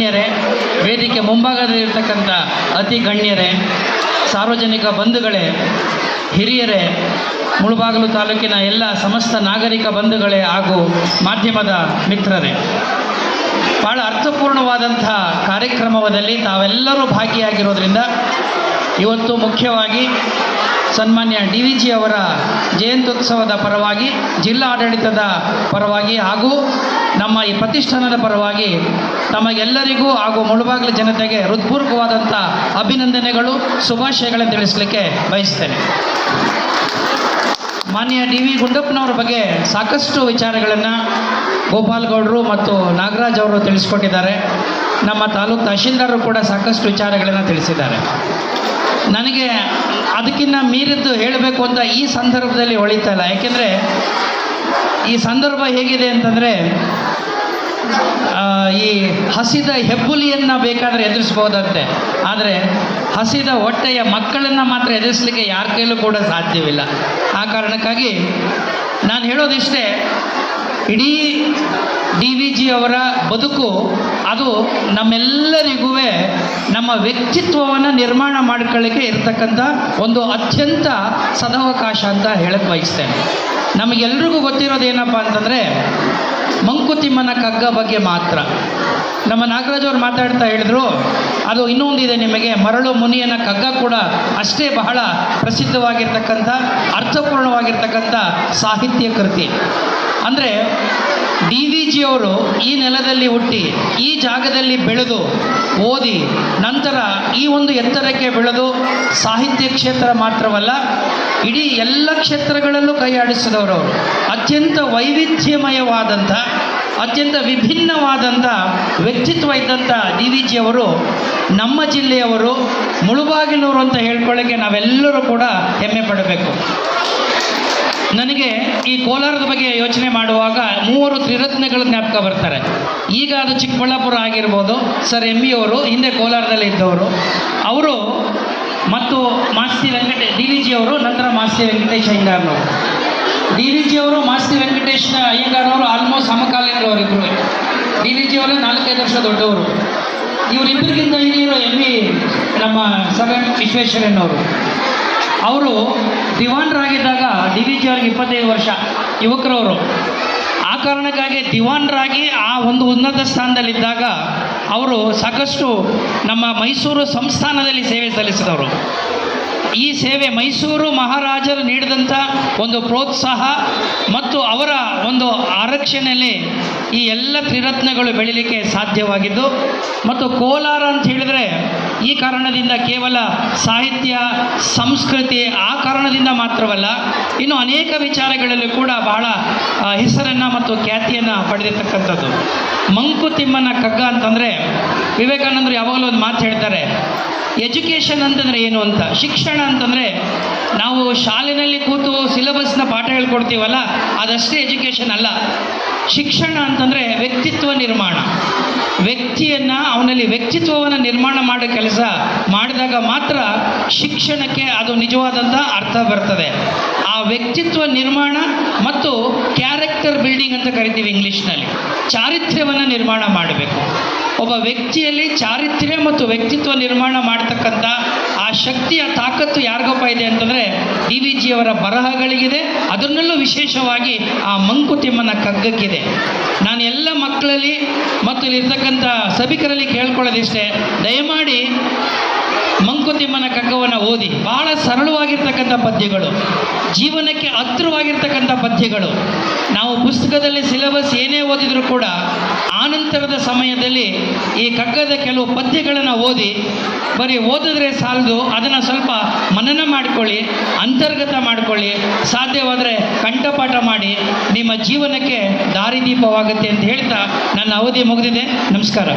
ಗಣ್ಯರೇ, ವೇದಿಕೆ ಮುಂಭಾಗದಲ್ಲಿರ್ತಕ್ಕಂಥ ಅತಿ ಗಣ್ಯರೇ, ಸಾರ್ವಜನಿಕ ಬಂಧುಗಳೇ, ಹಿರಿಯರೇ, ಮುಳುಬಾಗಿಲು ತಾಲೂಕಿನ ಎಲ್ಲ ಸಮಸ್ತ ನಾಗರಿಕ ಬಂಧುಗಳೇ ಹಾಗೂ ಮಾಧ್ಯಮದ ಮಿತ್ರರೇ. ಭಾಳ ಅರ್ಥಪೂರ್ಣವಾದಂಥ ಕಾರ್ಯಕ್ರಮದಲ್ಲಿ ತಾವೆಲ್ಲರೂ ಭಾಗಿಯಾಗಿರೋದ್ರಿಂದ ಇವತ್ತು ಮುಖ್ಯವಾಗಿ ಸನ್ಮಾನ್ಯ ಡಿ ವಿ ಜಿ ಅವರ ಜಯಂತ್ಯುತ್ಸವದ ಪರವಾಗಿ ಜಿಲ್ಲಾ ಆಡಳಿತದ ಪರವಾಗಿ ಹಾಗೂ ನಮ್ಮ ಈ ಪ್ರತಿಷ್ಠಾನದ ಪರವಾಗಿ ತಮಗೆಲ್ಲರಿಗೂ ಹಾಗೂ ಮುಳುಬಾಗಿಲು ಜನತೆಗೆ ಹೃತ್ಪೂರ್ವಕವಾದಂಥ ಅಭಿನಂದನೆಗಳು, ಶುಭಾಶಯಗಳನ್ನು ತಿಳಿಸಲಿಕ್ಕೆ ಬಯಸ್ತೇನೆ. ಮಾನ್ಯ ಡಿ ವಿ ಗುಂಡಪ್ಪನವರ ಬಗ್ಗೆ ಸಾಕಷ್ಟು ವಿಚಾರಗಳನ್ನು ಗೋಪಾಲ್ಗೌಡರು ಮತ್ತು ನಾಗರಾಜ್ ಅವರು ತಿಳಿಸ್ಕೊಟ್ಟಿದ್ದಾರೆ. ನಮ್ಮ ತಾಲೂಕು ತಹಶೀಲ್ದಾರರು ಕೂಡ ಸಾಕಷ್ಟು ವಿಚಾರಗಳನ್ನು ತಿಳಿಸಿದ್ದಾರೆ. ನನಗೆ ಅದಕ್ಕಿಂತ ಮೀರಿದ್ದು ಹೇಳಬೇಕು ಅಂತ ಈ ಸಂದರ್ಭದಲ್ಲಿ ಒಳಿತಲ್ಲ. ಯಾಕೆಂದರೆ ಈ ಸಂದರ್ಭ ಹೇಗಿದೆ ಅಂತಂದರೆ ಈ ಹಸಿದ ಹೆಬ್ಬುಲಿಯನ್ನು ಬೇಕಾದರೆ ಎದುರಿಸ್ಬೋದಂತೆ. ಆದರೆ ಹಸಿದ ಹೊಟ್ಟೆಯ ಮಕ್ಕಳನ್ನು ಮಾತ್ರ ಎದುರಿಸಲಿಕ್ಕೆ ಯಾರ ಕೈಲೂ ಕೂಡ ಸಾಧ್ಯವಿಲ್ಲ. ಆ ಕಾರಣಕ್ಕಾಗಿ ನಾನು ಹೇಳೋದಿಷ್ಟೇ, ಇಡೀ ಡಿ ವಿ ಜಿ ಅವರ ಬದುಕು, ಅದು ನಮ್ಮೆಲ್ಲರಿಗೂ ನಮ್ಮ ವ್ಯಕ್ತಿತ್ವವನ್ನು ನಿರ್ಮಾಣ ಮಾಡ್ಕೊಳ್ಳಿಕ್ಕೆ ಇರತಕ್ಕಂಥ ಒಂದು ಅತ್ಯಂತ ಸದಾವಕಾಶ ಅಂತ ಹೇಳಕ್ಕೆ ಬಯಸ್ತೇನೆ. ನಮಗೆಲ್ರಿಗೂ ಗೊತ್ತಿರೋದೇನಪ್ಪ ಅಂತಂದರೆ, ಮಂಕುತಿಮ್ಮನ ಕಗ್ಗ ಬಗ್ಗೆ ಮಾತ್ರ. ನಮ್ಮ ನಾಗರಾಜ್ ಅವ್ರು ಮಾತಾಡ್ತಾ ಹೇಳಿದ್ರು, ಅದು ಇನ್ನೊಂದಿದೆ ನಿಮಗೆ, ಮರಳು ಮುನಿಯನ ಕಗ್ಗ ಕೂಡ ಅಷ್ಟೇ ಬಹಳ ಪ್ರಸಿದ್ಧವಾಗಿರ್ತಕ್ಕಂಥ, ಅರ್ಥಪೂರ್ಣವಾಗಿರ್ತಕ್ಕಂಥ ಸಾಹಿತ್ಯ ಕೃತಿ. ಅಂದರೆ ಡಿ ವಿ ಜಿಯವರು ಈ ನೆಲದಲ್ಲಿ ಹುಟ್ಟಿ, ಈ ಜಾಗದಲ್ಲಿ ಬೆಳೆದು, ಓದಿ, ನಂತರ ಈ ಒಂದು ಎತ್ತರಕ್ಕೆ ಬೆಳೆದು ಸಾಹಿತ್ಯ ಕ್ಷೇತ್ರ ಮಾತ್ರವಲ್ಲ, ಇಡೀ ಎಲ್ಲ ಕ್ಷೇತ್ರಗಳಲ್ಲೂ ಕೈಯಾಡಿಸಿದವರು ಅತ್ಯಂತ ವೈವಿಧ್ಯಮಯವಾದಂಥ, ಅತ್ಯಂತ ವಿಭಿನ್ನವಾದಂಥ ವ್ಯಕ್ತಿತ್ವ ಇದ್ದಂಥ ಡಿ ವಿ ಜಿಯವರು ನಮ್ಮ ಜಿಲ್ಲೆಯವರು ಮುಳುಬಾಗಿಲೂರು ಅಂತ ಹೇಳ್ಕೊಳ್ಳೋಕ್ಕೆ ನಾವೆಲ್ಲರೂ ಕೂಡ ಹೆಮ್ಮೆ ಪಡಬೇಕು. ನನಗೆ ಈ ಕೋಲಾರದ ಬಗ್ಗೆ ಯೋಚನೆ ಮಾಡುವಾಗ ಮೂವರು ತ್ರಿರತ್ನಗಳ ಜ್ಞಾಪಕ ಬರ್ತಾರೆ. ಈಗ ಅದು ಚಿಕ್ಕಬಳ್ಳಾಪುರ ಆಗಿರ್ಬೋದು, ಸರ್ ಎಂ ಇ ಅವರು, ಹಿಂದೆ ಕೋಲಾರದಲ್ಲಿ ಇದ್ದವರು. ಅವರು ಮತ್ತು ಮಾಸ್ತಿ ಜಿ ಅವರು, ನಂತರ ಮಾಸ್ತಿ ವೆಂಕಟೇಶ್ ಅಯ್ಯಂಗಾರ್ನವರು. ಡಿ ವಿ ಜಿ ಅವರು, ಮಾಸ್ತಿ ವೆಂಕಟೇಶ್ ಅಯ್ಯಂಗಾರ್ನವರು ಆಲ್ಮೋಸ್ಟ್ ಸಮಕಾಲೀನರು ಇಬ್ಬರು ಡಿ ವಿ ಜಿ ಅವರು ನಾಲ್ಕೈದು ವರ್ಷ ದೊಡ್ಡವರು. ಇವರಿಬ್ಬರಿಗಿಂತ ಹಿರಿಯರು ಎಂ ಇ, ನಮ್ಮ ಸರ್ ವಿಶ್ವೇಶ್ವರಯ್ಯನವರು. ಅವರು ದಿವಾನ್ರಾಗಿದ್ದಾಗ ವಿ ಅವ್ರಿಗೆ ಇಪ್ಪತ್ತೈದು ವರ್ಷ, ಯುವಕರವರು. ಆ ಕಾರಣಕ್ಕಾಗಿ ದಿವಾನ್ರಾಗಿ ಆ ಒಂದು ಉನ್ನತ ಸ್ಥಾನದಲ್ಲಿದ್ದಾಗ ಅವರು ಸಾಕಷ್ಟು ನಮ್ಮ ಮೈಸೂರು ಸಂಸ್ಥಾನದಲ್ಲಿ ಸೇವೆ ಸಲ್ಲಿಸಿದವರು. ಈ ಸೇವೆ ಮೈಸೂರು ಮಹಾರಾಜರು ನೀಡಿದಂಥ ಒಂದು ಪ್ರೋತ್ಸಾಹ ಮತ್ತು ಅವರ ಒಂದು ಆರಕ್ಷಣೆಯಲ್ಲಿ ಈ ಎಲ್ಲ ತ್ರಿರತ್ನಗಳು ಬೆಳೀಲಿಕ್ಕೆ ಸಾಧ್ಯವಾಗಿದ್ದು, ಮತ್ತು ಕೋಲಾರ ಅಂತ ಹೇಳಿದರೆ ಈ ಕಾರಣದಿಂದ ಕೇವಲ ಸಾಹಿತ್ಯ, ಸಂಸ್ಕೃತಿ ಆ ಕಾರಣದಿಂದ ಮಾತ್ರವಲ್ಲ, ಇನ್ನು ಅನೇಕ ವಿಚಾರಗಳಲ್ಲಿ ಕೂಡ ಬಹಳ ಹೆಸರನ್ನು ಮತ್ತು ಖ್ಯಾತಿಯನ್ನು ಪಡೆದಿರ್ತಕ್ಕಂಥದ್ದು. ಮಂಕುತಿಮ್ಮನ ಕಗ್ಗ ಅಂತಂದರೆ ವಿವೇಕಾನಂದರು ಯಾವಾಗಲೂ ಒಂದು ಮಾತು ಹೇಳ್ತಾರೆ ಎಜುಕೇಷನ್ ಅಂತಂದರೆ ಏನು ಅಂತ? ಶಿಕ್ಷಣ ಅಂತಂದರೆ ನಾವು ಶಾಲೆಯಲ್ಲಿ ಕೂತು ಸಿಲೆಬಸ್ನ ಪಾಠ ಹೇಳ್ಕೊಡ್ತೀವಲ್ಲ, ಅದಷ್ಟೇ ಎಜುಕೇಷನ್ ಅಲ್ಲ. ಶಿಕ್ಷಣ ಅಂತಂದರೆ ವ್ಯಕ್ತಿತ್ವ ನಿರ್ಮಾಣ. ವ್ಯಕ್ತಿಯನ್ನು ಅವನಲ್ಲಿ ವ್ಯಕ್ತಿತ್ವವನ್ನು ನಿರ್ಮಾಣ ಮಾಡೋ ಕೆಲಸ ಮಾಡಿದಾಗ ಮಾತ್ರ ಶಿಕ್ಷಣಕ್ಕೆ ಅದು ನಿಜವಾದಂಥ ಅರ್ಥ ಬರ್ತದೆ. ಆ ವ್ಯಕ್ತಿತ್ವ ನಿರ್ಮಾಣ ಮತ್ತು ಕ್ಯಾರೆಕ್ಟರ್ ಬಿಲ್ಡಿಂಗ್ ಅಂತ ಕರಿತೀವಿ ಇಂಗ್ಲೀಷ್ನಲ್ಲಿ. ಚಾರಿತ್ರ್ಯವನ್ನು ನಿರ್ಮಾಣ ಮಾಡಬೇಕು. ಒಬ್ಬ ವ್ಯಕ್ತಿಯಲ್ಲಿ ಚಾರಿತ್ರ್ಯ ಮತ್ತು ವ್ಯಕ್ತಿತ್ವ ನಿರ್ಮಾಣ ಮಾಡ್ತಕ್ಕಂಥ ಶಕ್ತಿಯ ತಾಕತ್ತು ಯಾರಿಗಪ್ಪ ಇದೆ ಅಂತಂದರೆ ಡಿ ವಿ ಜಿಯವರ ಬರಹಗಳಿಗಿದೆ. ಅದನ್ನಲ್ಲೂ ವಿಶೇಷವಾಗಿ ಆ ಮಂಕುತಿಮ್ಮನ ಕಗ್ಗಕ್ಕಿದೆ. ನಾನು ಎಲ್ಲ ಮಕ್ಕಳಲ್ಲಿ ಮತ್ತು ಇಲ್ಲಿರ್ತಕ್ಕಂಥ ಸಭಿಕರಲ್ಲಿ ಕೇಳ್ಕೊಳ್ಳೋದಿಷ್ಟೇ, ದಯಮಾಡಿ ಮಂಕುತಿಮ್ಮನ ಕಗ್ಗವನ್ನು ಓದಿ. ಬಹಳ ಸರಳವಾಗಿರ್ತಕ್ಕಂಥ ಪದ್ಯಗಳು, ಜೀವನಕ್ಕೆ ಹತ್ತಿರವಾಗಿರ್ತಕ್ಕಂಥ ಪದ್ಯಗಳು. ನಾವು ಪುಸ್ತಕದಲ್ಲಿ ಸಿಲೆಬಸ್ ಏನೇ ಓದಿದರೂ ಕೂಡ ಆನಂತರದ ಸಮಯದಲ್ಲಿ ಈ ಕಗ್ಗದ ಕೆಲವು ಪದ್ಯಗಳನ್ನು ಓದಿ, ಬರೀ ಓದಿದ್ರೆ ಸಾಲದು, ಅದನ್ನು ಸ್ವಲ್ಪ ಮನನ ಮಾಡಿಕೊಳ್ಳಿ, ಅಂತರ್ಗತ ಮಾಡಿಕೊಳ್ಳಿ, ಸಾಧ್ಯವಾದರೆ ಕಂಠಪಾಠ ಮಾಡಿ, ನಿಮ್ಮ ಜೀವನಕ್ಕೆ ದಾರಿದೀಪವಾಗುತ್ತೆ ಅಂತ ಹೇಳ್ತಾ ನನ್ನ ಅವಧಿ ಮುಗಿದಿದೆ. ನಮಸ್ಕಾರ.